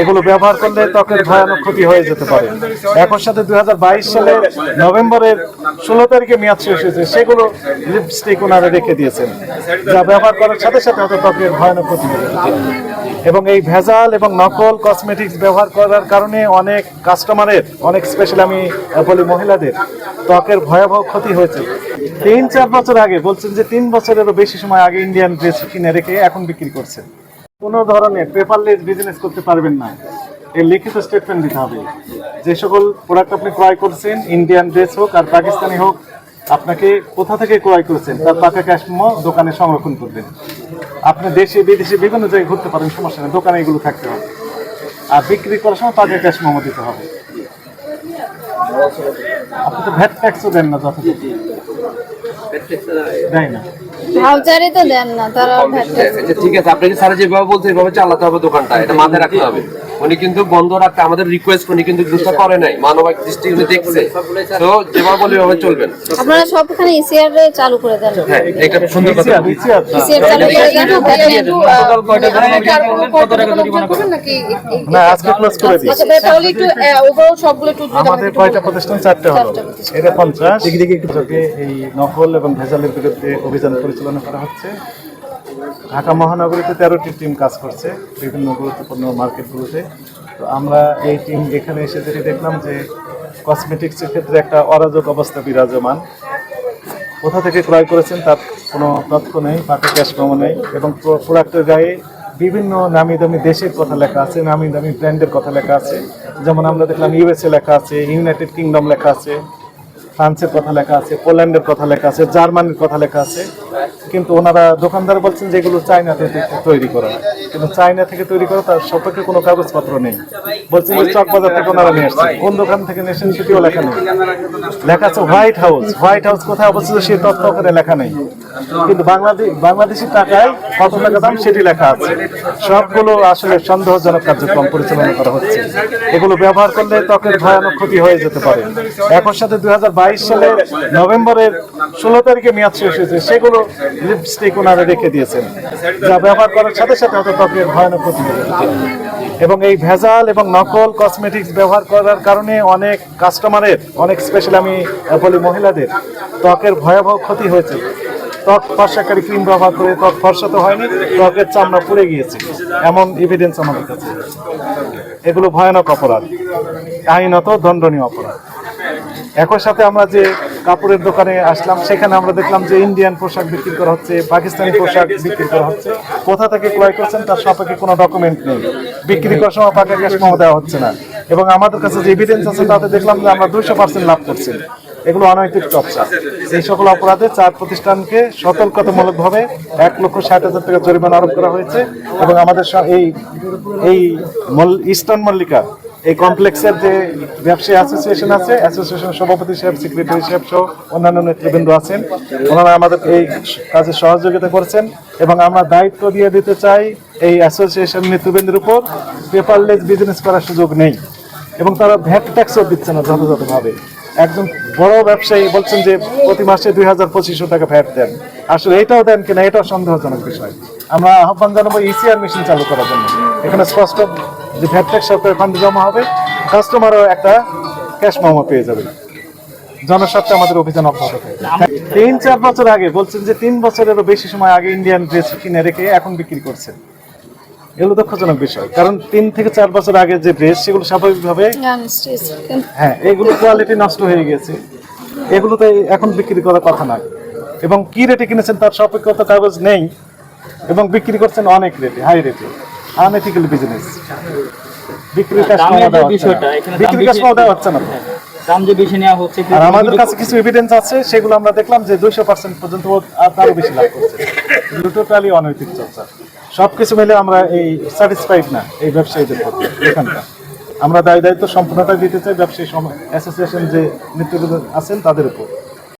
এগুলো ব্যবহার করলে ত্বকের ভয়ানক ক্ষতি হয়ে যেতে পারে। একই সাথে দুই সালের নভেম্বরের ষোলো তারিখে মেয়াদ শেষ হয়েছে, সেগুলো লিপস্টিক ওনারা রেখে দিয়েছেন, যা ব্যবহার করার সাথে সাথে হয়তো ত্বকের ভয়ানক ক্ষতি হয়ে যেতে। এবং এই ভেজাল এবং নকল কসমেটিক্স ব্যবহার করার কারণে অনেক কাস্টমারের, অনেক স্পেশাল আমি বলি মহিলাদের, ত্বকের ভয়াবহ ক্ষতি হয়েছে। তিন চার বছর আগে, বলছেন যে তিন বছরেরও বেশি সময় আগে ইন্ডিয়ান ড্রেস কিনে রেখে এখন বিক্রি করছেন। কোনো ধরনের পেপারলেস বিজনেস করতে পারবেন না। এর লিখিত স্টেটমেন্ট দিতে হবে। যে সকল প্রোডাক্ট আপনি ক্রয় করছেন ইন্ডিয়ান ড্রেস হোক আর পাকিস্তানি হোক, আপনাকে কোথা থেকে ক্রয় করেছেন, তার পাকা ক্যাশ মেমো দোকানে সংরক্ষণ করবেন। আপনি দেশে, বিদেশে বিভিন্ন জায়গায় ঘুরতে পারেন সমস্যা নেই, দোকানে এগুলো থাকতে হবে। আর বিক্রি করার সময় পাকা ক্যাশ মেমো দিতে হবে। আপনি তো ভ্যাট ট্যাক্সও দেন না যথাযথ। দেয়। না। ভাউচারই তো দেন না তারা ভ্যাট ট্যাক্স আচ্ছা ঠিক আছে আপনি স্যার যেভাবে বলতে এভাবে চালাতে হবে দোকানটা এটা মাথায় রাখতে হবে। উনি কিন্তু বন্ধ রাখতে আমাদের রিকোয়েস্ট উনি কিন্তু জিনিসটা করে নাই মানবিক দৃষ্টি উনি দেখছে। তো যেভাবে বলে এভাবে চলবেন। আপনারা সবখানে ইসিআর চালু করে দেন। হ্যাঁ এটা সুন্দর কথা। ECR, ECR. ইসিআর চালু করে দেন। না আজকে ক্লোজ করে দিই আচ্ছা তাহলে একটু ওভারঅল সবগুলো আমাদের কয়টা প্রতিষ্ঠান? চারটে হলো এটা পঞ্চাশ। দিকে এই নকল এবং ভেজালের বিরুদ্ধে অভিযান পরিচালনা করা হচ্ছে। ঢাকা মহানগরীতে তেরোটি টিম কাজ করছে বিভিন্ন গুরুত্বপূর্ণ মার্কেটগুলোতে। তো আমরা এই টিম এখানে এসে যেটি দেখলাম যে কসমেটিক্সের ক্ষেত্রে একটা অরাজক অবস্থা বিরাজমান। কোথা থেকে ক্রয় করেছেন তার কোনো তথ্য নেই পাকা ক্যাশ মেমো নেই এবং প্রো- প্রোডাক্টের গায়ে বিভিন্ন নামি দামি দেশের কথা লেখা আছে, নামি দামি ব্র্যান্ডের কথা লেখা আছে। যেমন আমরা দেখলাম ইউএসএ লেখা আছে, ইউনাইটেড কিংডম লেখা আছে, ফ্রান্সের কথা লেখা আছে, পোল্যান্ডের কথা লেখা আছে, জার্মানির কথা লেখা আছে। কিন্তু ওনারা দোকানদার বলছেন যে এগুলো চায়নাতে তৈ- তৈরি করা। কিন্তু চায়না থেকে তৈরি করা তার সপক্ষে কোনো কাগজপত্র নেই। বলছেন চক বাজার থেকে ওনারা নিয়ে আসছেন। কোন দোকান থেকে নিয়েছেন সেটিও লেখা নেই। লেখা আছে হোয়াইট হাউস। হোয়াইট হাউস কোথায় অবস্থিত সেই তথ্য ওখানে লেখা নেই। কিন্তু বাংলাদেশ বাংলাদেশি টাকায় কত টাকা দাম সেটি লেখা আছে। সবগুলো আসলে সন্দেহজনক কার্যক্রম পরিচালনা করা হচ্ছে। এগুলো ব্যবহার করলে ত্বকের ভয়ানক ক্ষতি হয়ে যেতে পারে। একই সাথে দুই সালের নভেম্বরের ষোলো তারিখে মেয়াদ শেষ হয়েছে, সেগুলো লিপস্টিক ওনারা রেখে দিয়েছেন। যা ব্যবহার করার সাথে সাথে হয়তো ত্বকের ভয়ানক ক্ষতি হয়ে যেতে। এবং এই ভেজাল এবং নকল কসমেটিক্স ব্যবহার করার কারণে অনেক কাস্টমারের অনেক স্পেশাল আমি বলি মহিলাদের, ত্বকের ভয়াবহ ক্ষতি হয়েছে। ত্বক ফর্সাকারী ক্রিম ব্যবহার করে ত্বক ফর্সা তো হয়নি ত্বকের চামড়া পুড়ে গিয়েছে। এমন এভিডেন্স আমাদের কাছে। এগুলো ভয়ানক অপরাধ। আইনত দণ্ডনীয় অপরাধ। একই সাথে আমরা যে কাপড়ের দোকানে আসলাম, সেখানে আমরা দেখলাম যে ইন্ডিয়ান পোশাক বিক্রি করা হচ্ছে পাকিস্তানি পোশাক বিক্রি করা হচ্ছে। কোথা থেকে ক্রয় করছেন তার সাপেক্ষে কোনো ডকুমেন্ট নেই। বিক্রি করার সময় পাকা ক্যাশ দেওয়া হচ্ছে না। এবং আমাদের কাছে যে এভিডেন্স আছে, তাতে দেখলাম যে আমরা দুইশো পার্সেন্ট লাভ করছি। এগুলো অনৈতিক চর্চা। এই সকল অপরাধে চার প্রতিষ্ঠানকে সতর্কতামূলকভাবে এক লক্ষ ষাট হাজার টাকা জরিমানা আরোপ করা হয়েছে এবং আমাদের এই এই ইস্টার্ন মল্লিকা, এই কমপ্লেক্সের যে ব্যবসায়ী অ্যাসোসিয়েশন আছে অ্যাসোসিয়েশনের সভাপতি সাহেব সেক্রেটারি সাহেব সহ অন্যান্য নেতৃবৃন্দ আছেন। ওনারা আমাদের এই কাজে সহযোগিতা করছেন এবং আমরা দায়িত্ব দিয়ে দিতে চাই এই অ্যাসোসিয়েশন নেতৃবৃন্দের উপর। পেপারলেস বিজনেস করার সুযোগ নেই এবং তারা ভ্যাট ট্যাক্সও দিচ্ছে না যথাযথভাবে। একজন বড় ব্যবসায়ী বলছেন যে প্রতি মাসে দুই হাজার পঁচিশশো টাকা ভ্যাট দেন। আসলে এটাও দেন কিনা এটাও সন্দেহজনক বিষয়। আমরা আহ্বান জানাব ইসিআর মেশিন চালু করার জন্য। এখানে স্পষ্ট যে ভ্যাট ট্যাক্স সরকারের ফান্ডে জমা হবে, কাস্টমারও একটা ক্যাশ মেমো পেয়ে যাবে। জনস্বার্থে আমাদের অভিযান অব্যাহত থাকবে। তিন, চার বছর আগে বলছেন যে তিন বছরেরও বেশি সময় আগে ইন্ডিয়ান ড্রেস কিনে রেখে এখন বিক্রি করছেন। এগুলো দুঃখজনক বিষয়। কারণ তিন থেকে চার বছর আগে যে ড্রেস সেগুলো স্বাভাবিকভাবে হ্যাঁ এগুলো কোয়ালিটি নষ্ট হয়ে গেছে। এগুলো তো এখন বিক্রি করার কথা না এবং কি রেটে কিনেছেন তার সাপেক্ষত কাগজ নেই। এবং বিক্রি করছেন অনেক রেটে হাই রেটে আনএথিক্যাল বিজনেস বিক্রি দেওয়া হচ্ছে বিষয়টা, না এখানে দাম বিক্রি কাজ বেশি- দেওয়া হচ্ছে না দাম যে বেশি নেওয়া হচ্ছে আর আমাদের কাছে কিছু এভিডেন্স আছে সেগুলো আমরা দেখলাম যে দুইশো পার্সেন্ট পর্যন্ত আর তারও বেশি লাভ করছে। এগুলো টোটালি অনৈতিক চর্চা। সবকিছু মিলে আমরা এই স্যাটিসফাইড না, এই ব্যবসায়ীদের প্রতি, এখানকার। আমরা দায় দায়িত্ব সম্পূর্ণটা দিতে চাই ব্যবসায়ী অ্যাসোসিয়েশন যে নেতৃত্ব আছেন তাদের উপর।